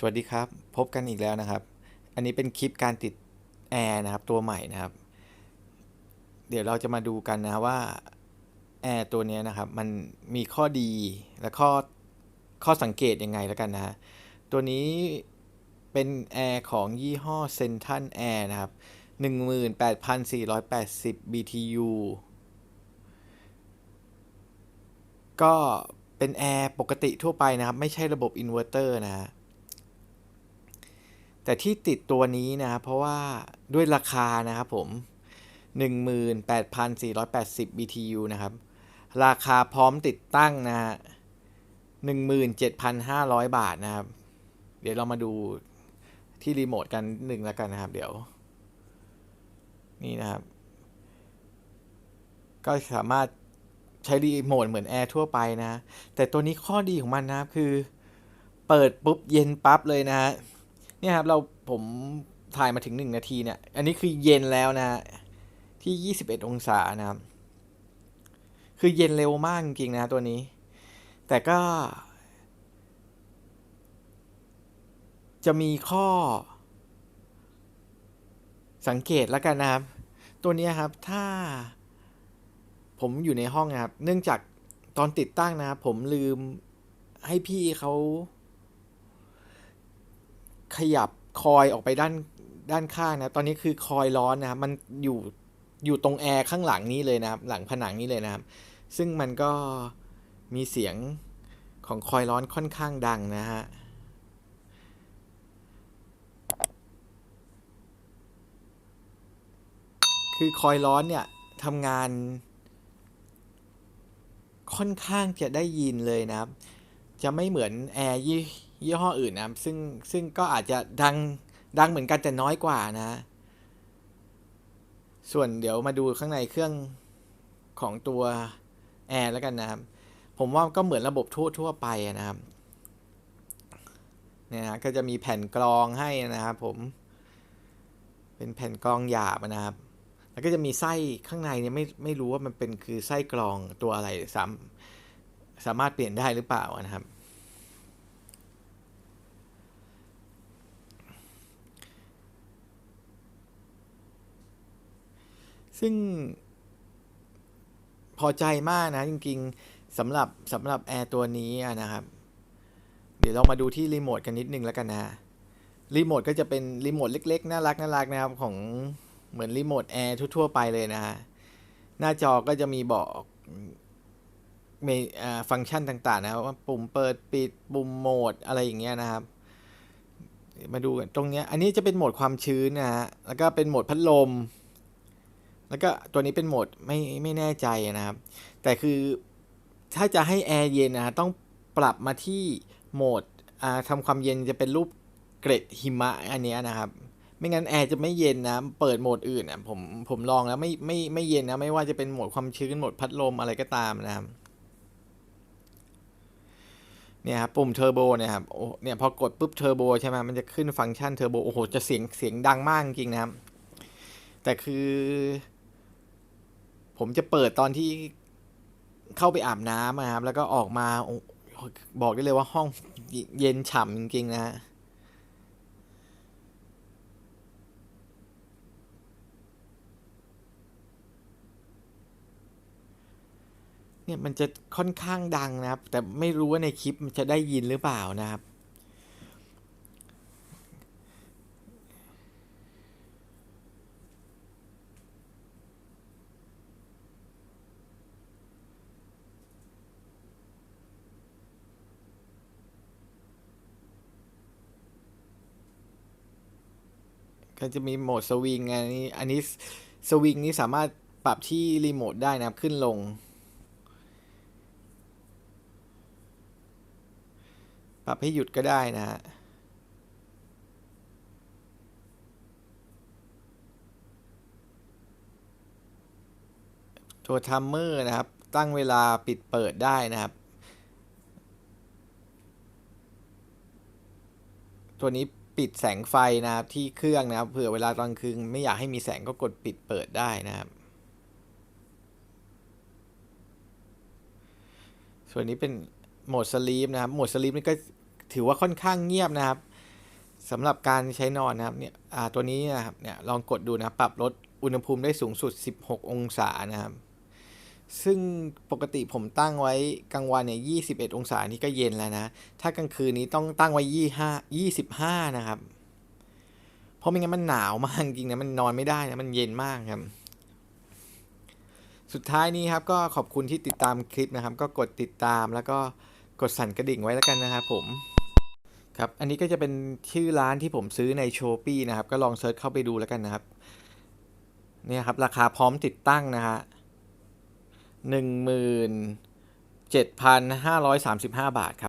สวัสดีครับ พบกันอีกแล้วนะครับ อันนี้เป็นคลิปการติดแอร์นะครับ ตัวใหม่นะครับ เดี๋ยวเราจะมาดูกันนะว่าแอร์ตัวนี้นะครับ มันมีข้อดีและข้อข้อสังเกตยังไงแล้วกันนะฮะตัวนี้เป็นแอร์ของยี่ห้อเซนทันแอร์นะครับ 18,480 BTU ก็เป็นแอร์ปกติทั่วไปนะครับ ไม่ใช่ระบบอินเวอร์เตอร์นะฮะ แต่ที่ติดตัวนี้นะครับเพราะว่าด้วยราคานะครับผม 18,480 BTU นะครับ ราคาพร้อมติดตั้งนะฮะ17,500 บาทนะครับ เดี๋ยวเรามาดูที่รีโมทกันหนึ่งแล้วกันนะครับ เดี๋ยว นี่นะครับ ก็สามารถใช้รีโมทเหมือนแอร์ทั่วไปนะ แต่ตัวนี้ข้อดีของมันนะครับคือ เปิดปุ๊บเย็นปั๊บเลยนะฮะ เนี่ยครับเราผมถ่ายมาถึงหนึ่งนาทีเนี่ย อันนี้คือเย็นแล้วนะฮะที่21องศานะครับ คือเย็นเร็วมากจริงๆนะตัวนี้ แต่ก็ จะมีข้อ สังเกตแล้วกันนะครับ ตัวนี้ครับถ้า ผมอยู่ในห้องนะครับ เนื่องจากตอนติดตั้งนะครับ ผมลืมให้พี่เขา ขยับคอยออกไปด้านด้านข้างนะ ตอนนี้คือคอยร้อนนะครับมันอยู่อยู่ตรงแอร์ข้างหลังนี้เลยนะครับ หลังผนังนี้เลยนะครับ ซึ่งมันก็มีเสียงของคอยร้อนค่อนข้างดังนะฮะคือคอยร้อนเนี่ยทำงาน ค่อนข้างจะได้ยินเลยนะครับ จะไม่เหมือนแอร์ยี่ยี่ห้ออื่นนะครับซึ่งซึ่งก็อาจจะดังดังเหมือนกันแต่น้อยกว่านะ ส่วนเดี๋ยวมาดูข้างในเครื่องของตัวแอร์แล้วกันนะครับ ผมว่าก็เหมือนระบบทั่วทั่วไปนะครับ เนี่ยนะก็จะมีแผ่นกรองให้นะครับผม เป็นแผ่นกรองหยาบนะครับ แล้วก็จะมีไส้ข้างในเนี่ยไม่ไม่รู้ว่ามันเป็นคือไส้กรองตัวอะไรสามสามารถเปลี่ยนได้หรือเปล่านะครับ ซึ่งพอใจมากนะ จริงๆสำหรับสำหรับแอร์ตัวนี้ะนะครับ เดี๋ยวเรามาดูที่รีโมทกันนิดนึงแล้วกันนะรีโมทก็จะเป็นรีโมทเล็ก ๆ น่ารักน่ารักนะครับ ของเหมือนรีโมทแอร์ทั่ว ๆ ไปเลยนะฮะหน้าจอก็จะมีบอกเมอฟังก์ชันต่างๆ นะครับว่าปุ่มเปิดปิดปุ่มโหมดอะไรอย่างเงี้ยนะครับ มาดูกันตรงเนี้ย อันนี้จะเป็นโหมดความชื้นนะฮะแล้วก็เป็นโหมดพัดลม แล้วก็ตัวนี้เป็นโหมดไม่ไม่แน่ใจนะครับ แต่คือถ้าจะให้แอร์เย็นนะต้องปรับมาที่โหมดอ่าทำความเย็นจะเป็นรูปเกร็ดหิมะอันนี้นะครับ ไม่งั้นแอร์จะไม่เย็นนะ เปิดโหมดอื่นอะผมผมลองแล้วไม่ไม่ไม่เย็นนะ ไม่ว่าจะเป็นโหมดความชื้นโหมดพัดลมอะไรก็ตามนะครับเนี่ยครับปุ่มเทอร์โบเนี่ยครับโอ้เนี่ยพอกดปุ๊บเทอร์โบใช่ไหมมันจะขึ้นฟังก์ชันเทอร์โบโอ้โหจะเสียงเสียงดังมากจริงนะครับ แต่คือ ผมจะเปิดตอนที่เข้าไปอาบน้ำอะครับ แล้วก็ออกมาบอกได้เลยว่าห้องเย็นฉ่ำจริงๆนะฮะเนี่ยมันจะค่อนข้างดังนะครับ แต่ไม่รู้ว่าในคลิปมันจะได้ยินหรือเปล่านะครับ ก็จะมีโหมดสวิงอันนี้อันนี้สวิงนี้สามารถปรับที่รีโมทได้นะครับขึ้นลง ปรับให้หยุดก็ได้นะฮะตัวทัมเมอร์นะครับ ตั้งเวลาปิดเปิดได้นะครับ ตัวนี้ ปิดแสงไฟนะครับที่เครื่องนะครับเผื่อเวลาตอนคืนไม่อยากให้มีแสงก็กดปิดเปิดได้นะครับส่วนนี้เป็นโหมดสลีปนะครับโหมดสลีปนี่ก็ถือว่าค่อนข้างเงียบนะครับสำหรับการใช้นอนนะครับเนี่ยตัวนี้นะครับเนี่ยลองกดดูนะปรับลดอุณหภูมิได้สูงสุด 16 องศานะครับ ซึ่งปกติผมตั้งไว้กลางวันเนี่ย21องศานี่ก็เย็นแล้วนะ ถ้ากลางคืนนี้ต้องตั้งไว้25 25นะครับ เพราะไม่งั้นมันหนาวมากจริงนะ มันนอนไม่ได้นะ มันเย็นมากครับ สุดท้ายนี้ครับ ก็ขอบคุณที่ติดตามคลิปนะครับ ก็กดติดตามแล้วก็กดสั่นกระดิ่งไว้แล้วกันนะครับผม ครับ อันนี้ก็จะเป็นชื่อร้านที่ผมซื้อในโชปี้นะครับ ก็ลองเซิร์ชเข้าไปดูแล้วกันนะครับ เนี่ยครับ ราคาพร้อมติดตั้งนะฮะ หนึ่งหมื่นเจ็ดพันห้าร้อยสามสิบห้าบาทครับ